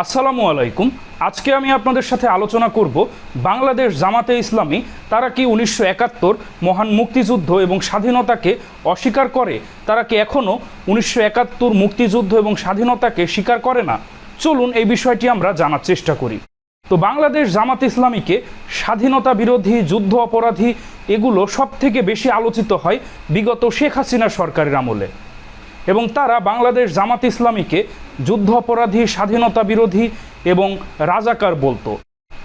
আসসালামু আলাইকুম। আজকে আমি আপনাদের সাথে আলোচনা করব বাংলাদেশ জামাতে ইসলামী তারা কি উনিশশো একাত্তর মহান মুক্তিযুদ্ধ এবং স্বাধীনতাকে অস্বীকার করে? তারা কি এখনও উনিশশো একাত্তর মুক্তিযুদ্ধ এবং স্বাধীনতাকে স্বীকার করে না? চলুন এই বিষয়টি আমরা জানার চেষ্টা করি। তো বাংলাদেশ জামাত ইসলামীকে স্বাধীনতা বিরোধী, যুদ্ধ অপরাধী, এগুলো সব থেকে বেশি আলোচিত হয় বিগত শেখ হাসিনা সরকারের আমলে। এবং তারা বাংলাদেশ জামাত ইসলামীকে যুদ্ধ অপরাধী স্বাধীনতা বিরোধী এবং রাজাকার বলতো।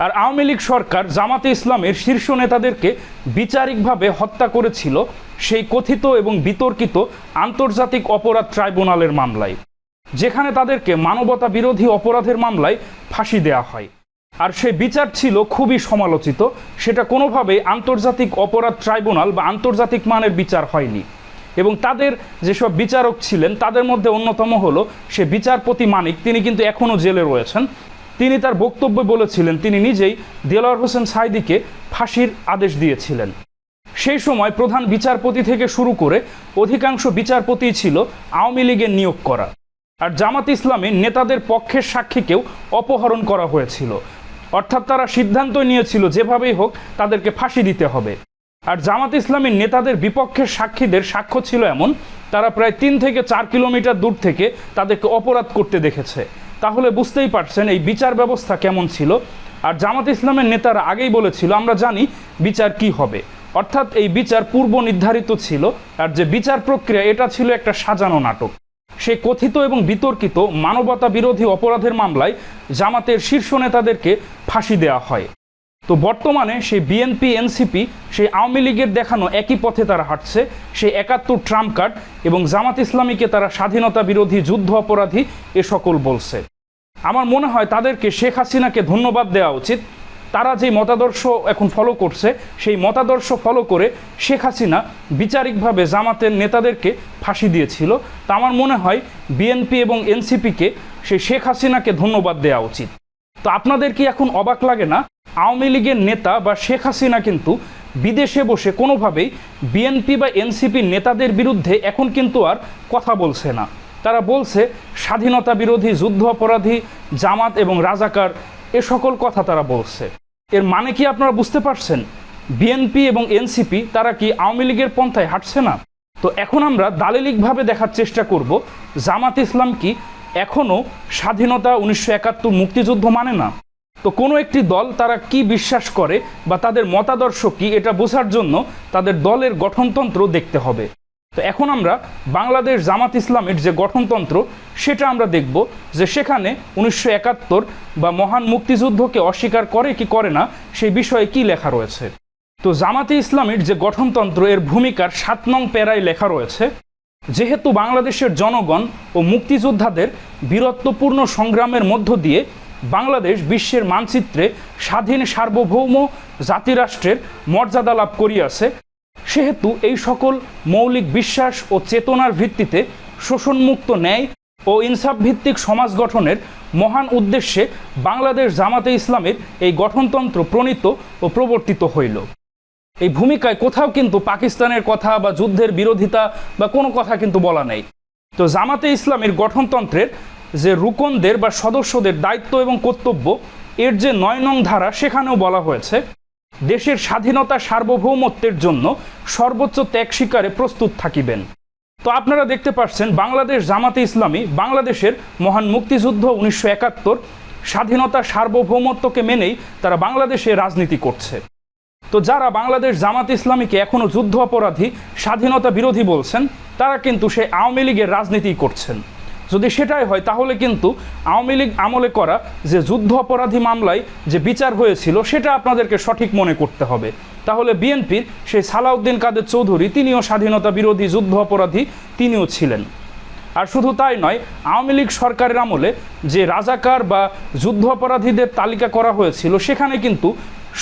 আর আওয়ামী লীগ সরকার জামাতে ইসলামের শীর্ষ নেতাদেরকে বিচারিকভাবে হত্যা করেছিল সেই কথিত এবং বিতর্কিত আন্তর্জাতিক অপরাধ ট্রাইব্যুনালের মামলায়, যেখানে তাদেরকে মানবতা বিরোধী অপরাধের মামলায় ফাঁসি দেওয়া হয়। আর সে বিচার ছিল খুবই সমালোচিত, সেটা কোনোভাবেই আন্তর্জাতিক অপরাধ ট্রাইব্যুনাল বা আন্তর্জাতিক মানের বিচার হয়নি। এবং তাদের যেসব বিচারক ছিলেন, তাদের মধ্যে অন্যতম হলো সে বিচারপতি মানিক। তিনি কিন্তু এখনও জেলে রয়েছেন। তিনি তার বক্তব্যে বলেছিলেন, তিনি নিজেই দেলোয়ার হোসেন সাইদিকে ফাঁসির আদেশ দিয়েছিলেন। সেই সময় প্রধান বিচারপতি থেকে শুরু করে অধিকাংশ বিচারপতি ছিল আওয়ামী লীগের নিয়োগ করা। আর জামাত ইসলামী নেতাদের পক্ষের সাক্ষীকেও অপহরণ করা হয়েছিল। অর্থাৎ তারা সিদ্ধান্ত নিয়েছিল, যেভাবেই হোক তাদেরকে ফাঁসি দিতে হবে। আর জামাত ইসলামীর নেতাদের বিপক্ষের সাক্ষীদের সাক্ষ্য ছিল এমন, তারা প্রায় তিন থেকে চার কিলোমিটার দূর থেকে তাদেরকে অপরাধ করতে দেখেছে। তাহলে বুঝতেই পারছেন এই বিচার ব্যবস্থা কেমন ছিল। আর জামাত ইসলামের নেতারা আগেই বলেছিল, আমরা জানি বিচার কি হবে। অর্থাৎ এই বিচার পূর্ব নির্ধারিত ছিল, আর যে বিচার প্রক্রিয়া, এটা ছিল একটা সাজানো নাটক। সে কথিত এবং বিতর্কিত মানবতা বিরোধী অপরাধের মামলায় জামাতের শীর্ষ নেতাদেরকে ফাঁসি দেওয়া হয়। তো বর্তমানে সেই বিএনপি এনসিপি সেই আওয়ামী লীগের দেখানো একই পথে তারা হাঁটছে। সেই একাত্তর ট্রাম্প কার্ড এবং জামাত ইসলামীকে তারা স্বাধীনতা বিরোধী, যুদ্ধ অপরাধী এ সকল বলছে। আমার মনে হয় তাদেরকে শেখ হাসিনাকে ধন্যবাদ দেওয়া উচিত। তারা যে মতাদর্শ এখন ফলো করছে, সেই মতাদর্শ ফলো করে শেখ হাসিনা বিচারিকভাবে জামাতের নেতাদেরকে ফাঁসি দিয়েছিল। তা আমার মনে হয় বিএনপি এবং এনসিপিকে সেই শেখ হাসিনাকে ধন্যবাদ দেওয়া উচিত। তো আপনাদের কি এখন অবাক লাগে না? আওয়ামী লীগের নেতা বা শেখ হাসিনা কিন্তু বিদেশে বসে কোনোভাবেই বিএনপি বা এনসিপি নেতাদের বিরুদ্ধে এখন কিন্তু আর কথা বলছে না। তারা বলছে, স্বাধীনতা বিরোধী, যুদ্ধ অপরাধী, জামাত এবং রাজাকার, এ সকল কথা তারা বলছে। এর মানে কি আপনারা বুঝতে পারছেন? বিএনপি এবং এনসিপি তারা কি আওয়ামী লীগের পন্থায় হাঁটছে না? তো এখন আমরা দালিলিকভাবে দেখার চেষ্টা করব, জামাত ইসলাম কি এখনও স্বাধীনতা উনিশশো একাত্তর মুক্তিযুদ্ধ মানে না। তো কোনো একটি দল তারা কি বিশ্বাস করে বা তাদের মতাদর্শ কি এটা বোঝার জন্য তাদের দলের গঠনতন্ত্র দেখতে হবে। তো এখন আমরা বাংলাদেশ জামাত ইসলামের যে গঠনতন্ত্র, সেটা আমরা দেখব যে সেখানে উনিশশো একাত্তর বা মহান মুক্তিযুদ্ধকে অস্বীকার করে কি করে না, সেই বিষয়ে কি লেখা রয়েছে। তো জামাতে ইসলামের যে গঠনতন্ত্র, এর ভূমিকার সাত নং প্যারায় লেখা রয়েছে যেহেতু বাংলাদেশের জনগণ ও মুক্তিযোদ্ধাদের বীরত্বপূর্ণ সংগ্রামের মধ্য দিয়ে বাংলাদেশ বিশ্বের মানচিত্রে স্বাধীন সার্বভৌম জাতিরাষ্ট্রের মর্যাদা লাভ করিয়াছে, সেহেতু এই সকল মৌলিক বিশ্বাস ও চেতনার ভিত্তিতে শোষণমুক্ত ন্যায় ও ইনসাফ ভিত্তিক সমাজ গঠনের মহান উদ্দেশ্যে বাংলাদেশ জামাতে ইসলামের এই গঠনতন্ত্র প্রণীত ও প্রবর্তিত হইল। এই ভূমিকায় কোথাও কিন্তু পাকিস্তানের কথা বা যুদ্ধের বিরোধিতা বা কোনো কথা কিন্তু বলা নেই। তো জামাতে ইসলামের গঠনতন্ত্রের যে রুকনদের বা সদস্যদের দায়িত্ব এবং কর্তব্য, এর যে নয় নং ধারা সেখানেও বলা হয়েছে, দেশের স্বাধীনতা সার্বভৌমত্বের জন্য সর্বোচ্চ ত্যাগ স্বীকারে প্রস্তুত থাকিবেন। তো আপনারা দেখতে পাচ্ছেন, বাংলাদেশ জামাতে ইসলামী বাংলাদেশের মহান মুক্তিযুদ্ধ উনিশশো একাত্তর স্বাধীনতা সার্বভৌমত্বকে মেনেই তারা বাংলাদেশে রাজনীতি করছে। তো যারা বাংলাদেশ জামাত ইসলামীকে এখনও যুদ্ধ অপরাধী, স্বাধীনতা বিরোধী বলছেন, তারা কিন্তু সে আওয়ামী লীগের রাজনীতি করছেন। যদি সেটাই হয়, তাহলে কিন্তু আওয়ামী লীগ আমলে করা যে যুদ্ধ অপরাধী মামলায় যে বিচার হয়েছিল, সেটা আপনাদেরকে সঠিক মনে করতে হবে। তাহলে বিএনপির সেই সালাউদ্দিন কাদের চৌধুরী, তিনিও স্বাধীনতা বিরোধী, যুদ্ধ অপরাধী, তিনিও ছিলেন। আর শুধু তাই নয়, আওয়ামী লীগ সরকারের আমলে যে রাজাকার বা যুদ্ধ অপরাধীদের তালিকা করা হয়েছিল, সেখানে কিন্তু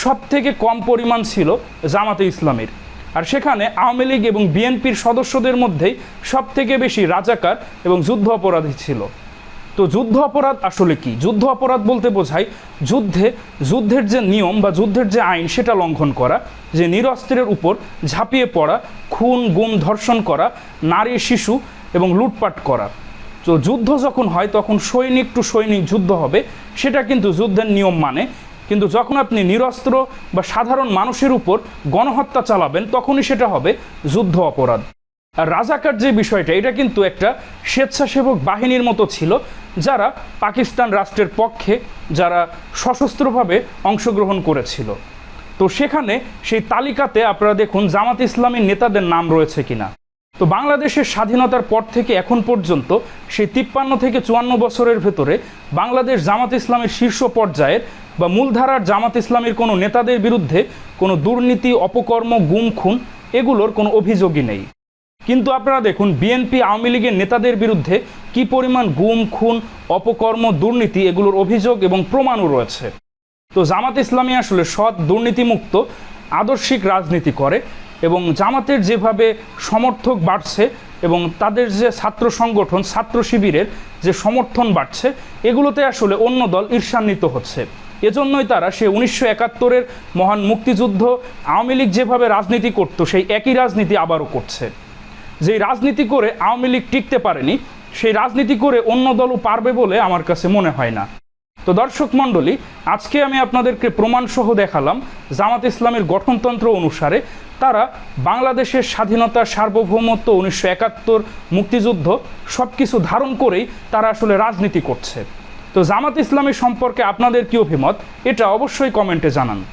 সব থেকে কম পরিমাণ ছিল জামাতে ইসলামের। আর সেখানে আওয়ামী লীগ এবং বিএনপির সদস্যদের মধ্যেই সব থেকে বেশি রাজাকার এবং যুদ্ধ অপরাধী ছিল। তো যুদ্ধ অপরাধ আসলে কি? যুদ্ধ অপরাধ বলতে বোঝায় যুদ্ধে, যুদ্ধের যে নিয়ম বা যুদ্ধের যে আইন সেটা লঙ্ঘন করা, যে নিরস্ত্রের উপর ঝাঁপিয়ে পড়া, খুন, গুম, ধর্ষণ করা, নারী, শিশু এবং লুটপাট করা। তো যুদ্ধ যখন হয় তখন সৈনিক টু সৈনিক যুদ্ধ হবে, সেটা কিন্তু যুদ্ধের নিয়ম মানে কিন্তু যখন আপনি নিরস্ত্র বা সাধারণ মানুষের উপর গণহত্যা চালাবেন, তখনই সেটা হবে যুদ্ধ অপরাধ। আর রাজাকার যে বিষয়টা, এটা কিন্তু একটা স্বেচ্ছাসেবক বাহিনীর মতো ছিল, যারা পাকিস্তান রাষ্ট্রের পক্ষে, যারা সশস্ত্রভাবে অংশগ্রহণ করেছিল। তো সেখানে সেই তালিকাতে আপনারা দেখুন, জামাত ইসলামীর নেতাদের নাম রয়েছে কিনা। তো বাংলাদেশের স্বাধীনতার পর থেকে এখন পর্যন্ত, সেই তিপ্পান্ন থেকে চুয়ান্ন বছরের ভেতরে বাংলাদেশ জামাত ইসলামের শীর্ষ পর্যায়ের বা মূলধারার জামাত ইসলামীর কোনো নেতাদের বিরুদ্ধে কোনো দুর্নীতি, অপকর্ম, গুম, খুন, এগুলোর কোনো অভিযোগই নেই। কিন্তু আপনারা দেখুন, বিএনপি আওয়ামী লীগের নেতাদের বিরুদ্ধে কি পরিমাণ গুম, খুন, অপকর্ম, দুর্নীতি, এগুলোর অভিযোগ এবং প্রমাণও রয়েছে। তো জামাত ইসলামী আসলে সৎ, দুর্নীতিমুক্ত, আদর্শিক রাজনীতি করে এবং জামাতের যেভাবে সমর্থক বাড়ছে এবং তাদের যে ছাত্র সংগঠন, ছাত্র শিবিরের যে সমর্থন বাড়ছে, এগুলোতে আসলে অন্য দল ঈর্ষান্বিত হচ্ছে। এজন্যই তারা সে উনিশশো একাত্তরের মহান মুক্তিযুদ্ধ আওয়ামী লীগ যেভাবে রাজনীতি করতো, সেই একই রাজনীতি আবারও করছে। যেই রাজনীতি করে আওয়ামী লীগ টিকতে পারেনি, সেই রাজনীতি করে অন্য দলও পারবে বলে আমার কাছে মনে হয় না। তো দর্শক মণ্ডলী, আজকে আমি আপনাদেরকে প্রমাণসহ দেখালাম জামাত ইসলামের গঠনতন্ত্র অনুসারে তারা বাংলাদেশের স্বাধীনতা, সার্বভৌমত্ব, উনিশশো একাত্তর মুক্তিযুদ্ধ সব কিছু ধারণ করেই তারা আসলে রাজনীতি করছে। তো জামাত ইসলামের সম্পর্কে আপনাদের কি অভিমত? এটা অবশ্যই কমেন্টে জানান।